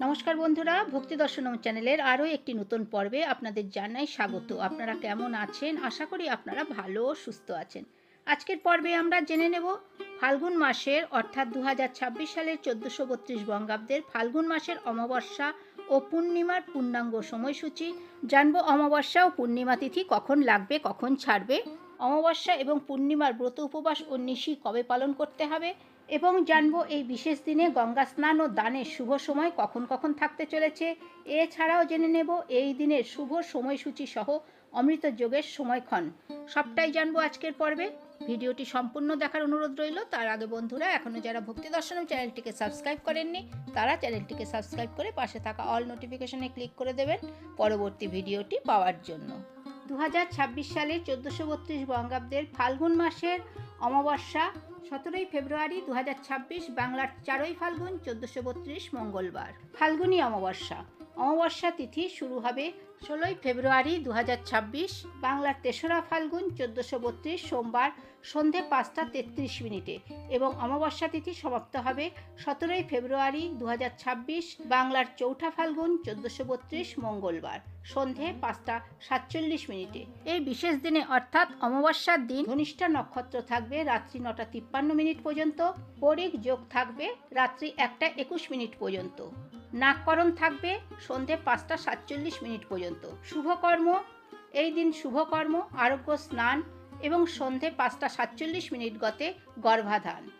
নমস্কার বন্ধুরা, ভক্তি দর্শনম চ্যানেলের আরও একটি নতুন পর্বে আপনাদের জানাই স্বাগত। আপনারা কেমন আছেন? আশা করি আপনারা ভালো, সুস্থ আছেন। আজকের পর্বে আমরা জেনে নেব ফাল্গুন মাসের, অর্থাৎ দু হাজার ছাব্বিশ সালের চোদ্দোশো বত্রিশ বঙ্গাব্দের ফাল্গুন মাসের অমাবস্যা ও পূর্ণিমার পূর্ণাঙ্গ সময়সূচি। জানব অমাবস্যা ও পূর্ণিমা তিথি কখন লাগবে, কখন ছাড়বে। অমাবস্যা এবং পূর্ণিমার ব্রত উপবাস ও নিশি কবে পালন করতে হবে? এবং জানব এই বিশেষ দিনে গঙ্গা স্নান ও দানের শুভ সময় কখন কখন থাকতে চলেছে। এছাড়াও জেনে নেব এই দিনের শুভ সময়সূচি সহ অমৃত যোগের সময়ক্ষণ। সবটাই জানব আজকের পর্বে। ভিডিওটি সম্পূর্ণ দেখার অনুরোধ রইল। তার আগে বন্ধুরা এখনও যারা ভক্তি দর্শনম চ্যানেলটিকে সাবস্ক্রাইব করেননি, তারা চ্যানেলটিকে সাবস্ক্রাইব করে পাশে থাকা অল নোটিফিকেশনে ক্লিক করে দেবেন পরবর্তী ভিডিওটি পাওয়ার জন্য। দু হাজার ছাব্বিশ সালের চোদ্দোশো বত্রিশ বঙ্গাব্দের ফাল্গুন মাসের অমাবস্যা সতেরোই ফেব্রুয়ারি দু হাজার ছাব্বিশ বাংলার চারই ফাল্গুন চোদ্দোশো বত্রিশ মঙ্গলবার। ফাল্গুনী অমাবস্যা। অমাবস্যা তিথি শুরু হবে ষোলোই ফেব্রুয়ারি দু হাজার ছাব্বিশ, বাংলার তেসরা ফাল্গুন চোদ্দোশো বত্রিশ, সোমবার সন্ধে পাঁচটা তেত্রিশ মিনিটে এবং অমাবস্যা তিথি সমাপ্ত হবে সতেরোই ফেব্রুয়ারি দু হাজার ছাব্বিশ, বাংলার চৌঠা ফাল্গুন চোদ্দোশো বত্রিশ, মঙ্গলবার সন্ধে পাঁচটা সাতচল্লিশ মিনিটে। এই বিশেষ দিনে অর্থাৎ অমাবস্যার দিন ঘনিষ্ঠা নক্ষত্র থাকবে রাত্রি নটা তিপ্পান্ন মিনিট পর্যন্ত, পরিক যোগ থাকবে রাত্রি একটা একুশ মিনিট পর্যন্ত। নাককরণ থাকবে সন্ধে পাঁচটা সাতচল্লিশ মিনিট পর্যন্ত। শুভকর্ম, এই দিন শুভকর্ম, আরোগ্য, স্নান এবং সন্ধে পাঁচটা সাতচল্লিশ মিনিট গতে গর্ভাধান।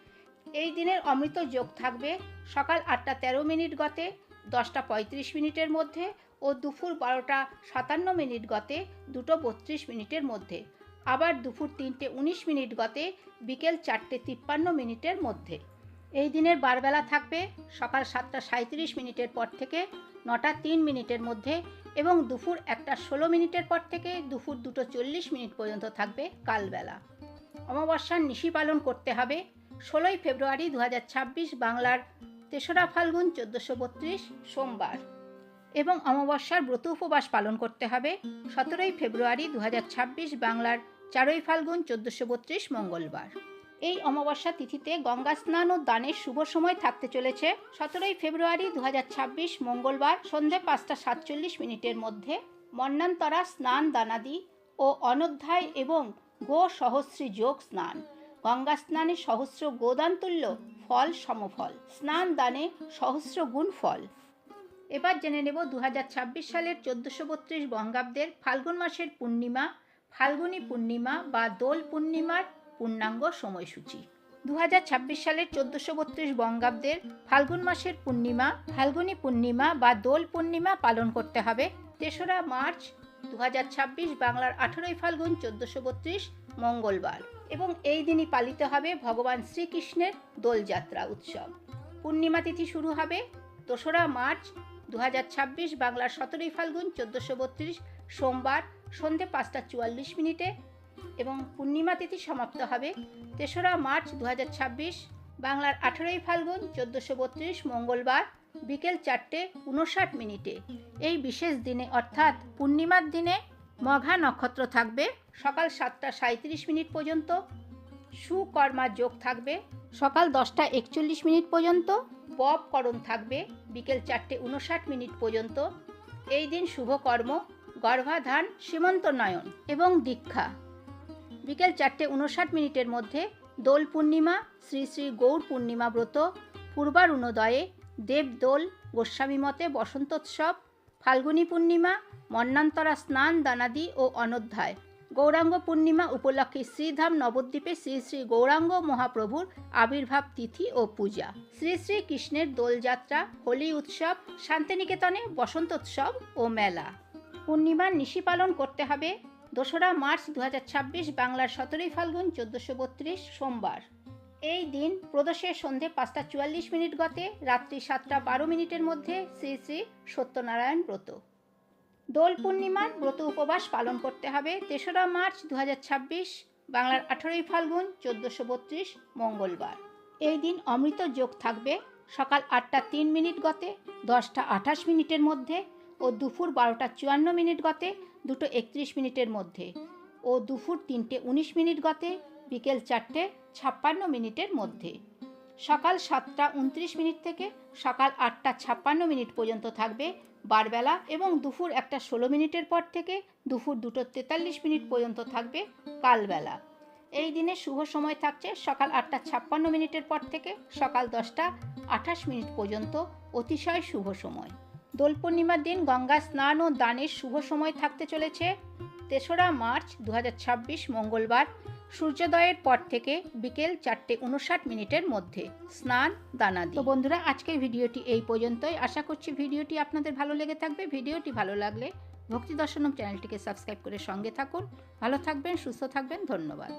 এই দিনের অমৃত যোগ থাকবে সকাল আটটা তেরো মিনিট গতে, দশটা পঁয়ত্রিশ মিনিটের মধ্যে ও দুপুর বারোটা সাতান্ন মিনিট গতে, দুটো বত্রিশ মিনিটের মধ্যে। আবার দুপুর তিনটে উনিশ মিনিট গতে, বিকেল চারটে তিপ্পান্ন মিনিটের মধ্যে। এই দিনের বারবেলা থাকবে সকাল সাতটা সাঁত্রিশ মিনিটের পর থেকে নটা তিন মিনিটের মধ্যে এবং দুপুর একটা ষোলো মিনিটের পর থেকে দুপুর দুটো চল্লিশ মিনিট পর্যন্ত থাকবে কালবেলা। অমাবস্যার নিশি পালন করতে হবে। ষোলোই ফেব্রুয়ারি দু হাজার ছাব্বিশ বাংলার তেসরা ফাল্গুন চোদ্দোশো বত্রিশ সোমবার। এবং অমাবস্যার ব্রত উপবাস পালন করতে হবে। সতেরোই ফেব্রুয়ারি দু হাজার ছাব্বিশ বাংলার চারই ফাল্গুন চোদ্দোশো বত্রিশ মঙ্গলবার। এই অমাবস্যা তিথিতে গঙ্গা স্নান ও দানের শুভ সময় থাকতে চলেছে। সতেরোই ফেব্রুয়ারি দু হাজার ছাব্বিশ মঙ্গলবার সন্ধে পাঁচটা সাতচল্লিশ মিনিটের মধ্যে মন্নান্তরা স্নান দানাদি ও অনধ্যায় এবং গো সহস্রী যোগ স্নান। গঙ্গা স্নানে সহস্র গোদান তুল্য ফল সমফল, স্নান দানে সহস্র গুণ ফল। এবার জেনে নেব দু হাজার ছাব্বিশ সালের চোদ্দোশো বত্রিশ বঙ্গাব্দের ফাল্গুন মাসের পূর্ণিমা, ফাল্গুনী পূর্ণিমা বা দোল পূর্ণিমার পূর্ণাঙ্গ সময়সূচি। দু হাজার ছাব্বিশ সালের চোদ্দশো বত্রিশ বঙ্গাব্দের ফাল্গুন মাসের পূর্ণিমা, ফাল্গুনী পূর্ণিমা বা দোল পূর্ণিমা পালন করতে হবে। তেসরা মার্চ দু হাজার ছাব্বিশ বাংলার আঠেরোই ফাল্গুন চোদ্দশো বত্রিশ, মঙ্গলবার। এবং এই দিনই পালিত হবে ভগবান শ্রীকৃষ্ণের দোলযাত্রা উৎসব। পূর্ণিমা তিথি শুরু হবে দোসরা মার্চ দু হাজার ছাব্বিশ বাংলার সতেরোই ফাল্গুন চোদ্দশো বত্রিশ, সোমবার সন্ধে পাঁচটা চুয়াল্লিশ মিনিটে। এবং পূর্ণিমা তিথি সমাপ্ত হবে তেসরা মার্চ দু হাজার ছাব্বিশ, বাংলার আঠেরোই ফাল্গুন চোদ্দোশো বত্রিশ, মঙ্গলবার বিকেল চারটে উনষাট মিনিটে। এই বিশেষ দিনে অর্থাৎ পূর্ণিমার দিনে মঘা নক্ষত্র থাকবে, সকাল সাতটা সাঁত্রিশ মিনিট পর্যন্ত। সুকর্মা যোগ থাকবে, সকাল দশটা একচল্লিশ মিনিট পর্যন্ত। ববকরণ থাকবে, বিকেল চারটে উনষাট মিনিট পর্যন্ত। এই দিন শুভকর্ম গর্ভাধান সীমন্ত নয়ন এবং দীক্ষা। বিকেল চারটে উনষাট মিনিটের মধ্যে দোল পূর্ণিমা, শ্রী শ্রী গৌর পূর্ণিমা ব্রত, পূর্বারুণোদয়ে দেবদোল, গোস্বামী মতে বসন্তোৎসব, ফাল্গুনী পূর্ণিমা, মন্নান্তরা স্নান, দানাদি ও অনধ্যায়। গৌরাঙ্গ পূর্ণিমা উপলক্ষে শ্রীধাম নবদ্বীপে শ্রী শ্রী গৌরাঙ্গ মহাপ্রভুর আবির্ভাব তিথি ও পূজা। শ্রী শ্রী কৃষ্ণের দোলযাত্রা হোলি উৎসব, শান্তিনিকেতনে বসন্তোৎসব ও মেলা। পূর্ণিমার নিশি পালন করতে হবে দোসরা মার্চ দু হাজার ছাব্বিশ বাংলার সতেরোই ফাল্গুন চোদ্দোশো বত্রিশ সোমবার। এই দিন প্রদোষের সন্ধে পাঁচটা চুয়াল্লিশ মিনিট গতে, রাত্রি সাতটা বারো মিনিটের মধ্যে শ্রী শ্রী সত্যনারায়ণ ব্রত। দোল পূর্ণিমার ব্রত উপবাস পালন করতে হবে তেসরা মার্চ দু হাজার ছাব্বিশ বাংলার আঠেরোই ফাল্গুন চোদ্দোশো বত্রিশ মঙ্গলবার। এই দিন অমৃত যোগ থাকবে সকাল আটটা তিন মিনিট গতে, দশটা আঠাশ মিনিটের মধ্যে ও দুপুর বারোটা চুয়ান্ন মিনিট গতে, দুটো একত্রিশ মিনিটের মধ্যে। ও দুপুর তিনটে উনিশ মিনিট গতে, বিকেল চারটে ছাপ্পান্ন মিনিটের মধ্যে। সকাল সাতটা উনত্রিশ মিনিট থেকে সকাল আটটা ছাপ্পান্ন মিনিট পর্যন্ত থাকবে বারবেলা এবং দুপুর একটা ষোলো মিনিটের পর থেকে দুপুর দুটো তেতাল্লিশ মিনিট পর্যন্ত থাকবে কালবেলা। এই দিনে শুভ সময় থাকছে সকাল আটটা ছাপ্পান্ন মিনিটের পর থেকে সকাল দশটা আঠাশ মিনিট পর্যন্ত অতিশয় শুভ সময়। দোল পূর্ণিমার দিন গঙ্গা স্নান ও দানের শুভ সময় থাকতে চলেছে। তেসরা মার্চ দু হাজার ছাব্বিশ মঙ্গলবার, সূর্যোদয়ের পর থেকে বিকেল চারটে উনষাট মিনিটের মধ্যে। স্নান, দানাদি। তো বন্ধুরা, আজকের ভিডিওটি এই পর্যন্তই। আশা করছি ভিডিওটি আপনাদের ভালো লেগে থাকবে। ভিডিওটি ভালো লাগলে ভক্তি দর্শনম চ্যানেলটিকে সাবস্ক্রাইব করে সঙ্গে থাকুন। ভালো থাকবেন, সুস্থ থাকবেন। ধন্যবাদ।